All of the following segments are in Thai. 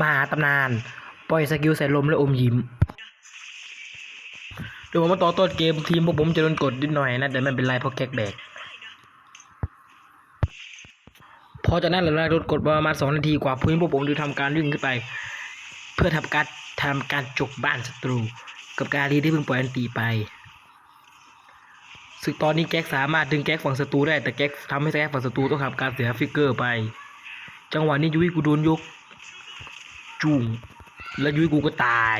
มหาตำนาน ปล่อยสกิลใส่ลมและอมยิ้มเดี๋ยวผมมาต่อต้นเกมทีมพวกผมจะโดนกดนิดหน่อยนะแต่ไม่เป็นไรเพราะแก๊กแบกพอจากนั้นเราโดนกดประมาณสองนาทีกว่าพื่อนพวกผมจะทำการวิ่งขึ้นไป เพื่อทำการทำการจกบ้านศัตรู กับการีที่เพิ่งปล่อยอันตีไปซึ่งตอนนี้แก๊กสามารถดึงแก๊กฝั่งศัตรูได้แต่แก๊กทำให้แก๊กฝั่งศัตรูต้องทำการเสียฟิกเกอร์ไป จังหวะนี้ยุ้ยกูโดนยก จุ่งแล้วยุ้ยกูก็ตาย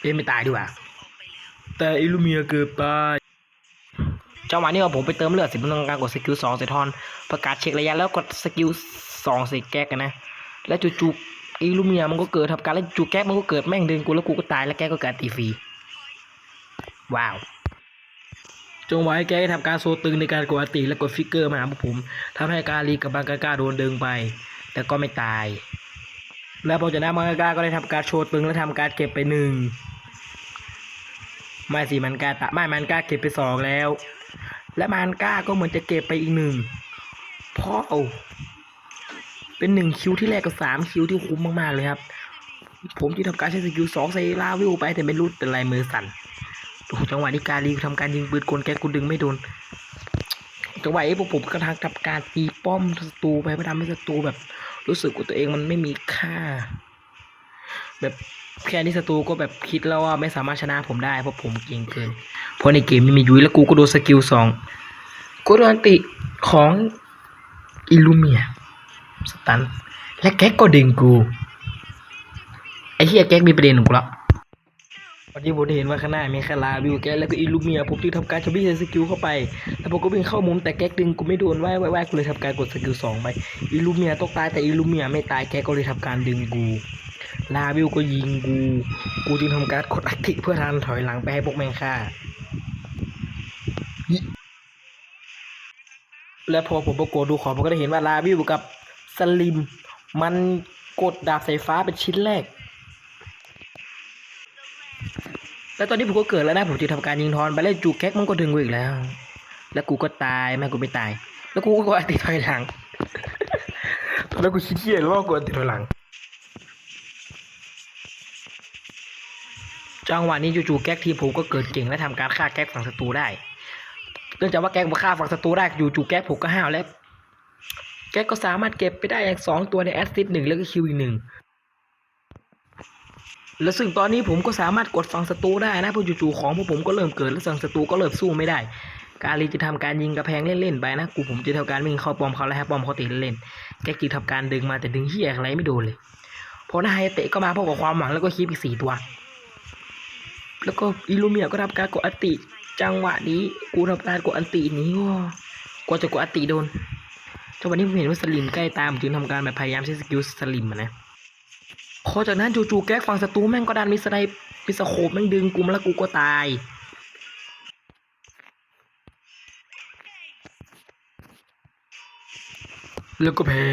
เอ้ยไม่ตายดีกว่าแต่อิลูเมียเกือบตายจังหวะนี้ผมไปเติมเลือดสิบต้องการกดสกิลสองใส่ทอนประกาศเช็คระยะแล้วกดสกิลสองใส่แก๊กกันนะ แล้วจู่ๆอิลูเมียมันก็เกิดทำการแล้วจู่แก๊กมันก็เกิดแม่งดึงกูแล้วกูก็ตายแล้วแก๊กก็กิดตีฟรีว้าวจงไว้แก้ทำการโซตึงในการกดอัติและกดฟิกเกอร์มาหาผมทำให้การีกับบางกาก้าโดนดึงไป แต่ก็ไม่ตาย แล้วพอจากนั้นบางกาก้าก็ได้ทำการโชว์ตึงและทำการเก็บไปหนึ่งไม่สิมันกาตะไม่มันกาเก็บไปสองแล้ว และมันกาก็เหมือนจะเก็บไปอีกหนึ่งเพอเอาเป็นหนึ่งคิวที่แรกกับสามคิวที่คุ้มมากๆเลยครับ ผมที่ทำการใช้สกิลสองใส่ลาวิวไปแต่ไม่รู้เป็นไรมือสั่นโอ้จังหวะนี้การีทำการยิงปืนกลแกกูดึงไม่โดนจังหวะนี้พวกผมกำลังกับการตีป้อมศัตรูไปเพื่อทำให้ศัตรูแบบ รู้สึกว่าตัวเองมันไม่มีค่า แบบแค่นี้ศัตรูก็แบบคิดแล้วว่าไม่สามารถชนะผมได้เพราะผมเก่งเกิน เพราะในเกมไม่มียุ้ยแล้วกูก็โดนสกิลสองกูโดนอันติของอิลูเมียสตัน และแก๊กก็ดึงกู ไอ้เฮียแก๊กมีประเด็นของกูละ วันนี้ผมเห็นว่าข้างหน้ามีคาราบิวแกแล้วก็อิลูเมียผมจึงทำการชบิสกิลเข้าไปแล้วผมก็วิ่งเข้ามุมแต่แก๊กดึงกูไม่โดนไหวไหวไหวกูเลยทำการกดสกิลสองไปอิลูเมียต้องตายแต่อิลูเมียไม่ตายแกก็เลยทำการดึงกูลาบิวก็ยิงกูกูจึงทำการกดอัติเพื่อทันถอยหลังไปให้พวกแมงฆ่าและพอผมประกดดูของผมก็ได้เห็นว่าลาบิวกับสลิม มันกดดาบสายฟ้าเป็นชิ้นแรก แล้วตอนนี้ผมก็เกิดแล้วนะผมจะทำการยิงทอนไปแล้วจูแก๊กมันก็ดึงกูอีกแล้ว แล้วกูก็ตายแม่กูไม่ตาย แล้วกูก็กดอันติถอยหลัง แล้วกูคิดเที่ยล้วว่ากดอันติถอยหลัง จังหวะนี้จู่ๆแก๊กทีมผมก็เกิดเก่งและทำการฆ่าแก๊กฝั่งศัตรูได้เนื่องจากว่าแก๊กมาฆ่าฝั่งศัตรูได้จู่ๆแก๊กผมก็ห้าวแล้วแก๊กก็สามารถเก็บไปได้อย่างสองตัวในแอสซิสหนึ่งแล้วก็คิวอีกหนึ่ง และซึ่งตอนนี้ผมก็สามารถกดฝั่งศัตรูได้นะเพราะจู่ๆของพวกผมก็เริ่มเกิดและฝั่งศัตรูก็เริ่มสู้ไม่ได้ การีจะทำการยิงกระแพงเล่นๆไปนะกูผมจะทำการวิ่งเข้าป้อมเขาแล้วให้ป้อมเขาตีเล่นๆแกกีทำการดึงมาแต่ดึงเฮียอะไรไม่โดนเลยพอหน้าไฮเตะก็มาพร้อมกับความหวังแล้วก็คีบอีกสี่ตัว แล้วก็อิลูเมียก็ทำการกดอันติจังหวะนี้กูทำการกดอันตินี้กว่าจะกดอันติโดนจังหวะนี้ผมเห็นว่าสลิมใกล้ตามจึงทำการแบบพยายามใช้สกิลสลิมนะ พอจากนั้นจู่ๆแก๊กฝั่งศัตรูแม่งก็ดันมีสไนมีสโคบแม่งดึงกูมาแล้วกูก็ตาย แล้วก็แพ้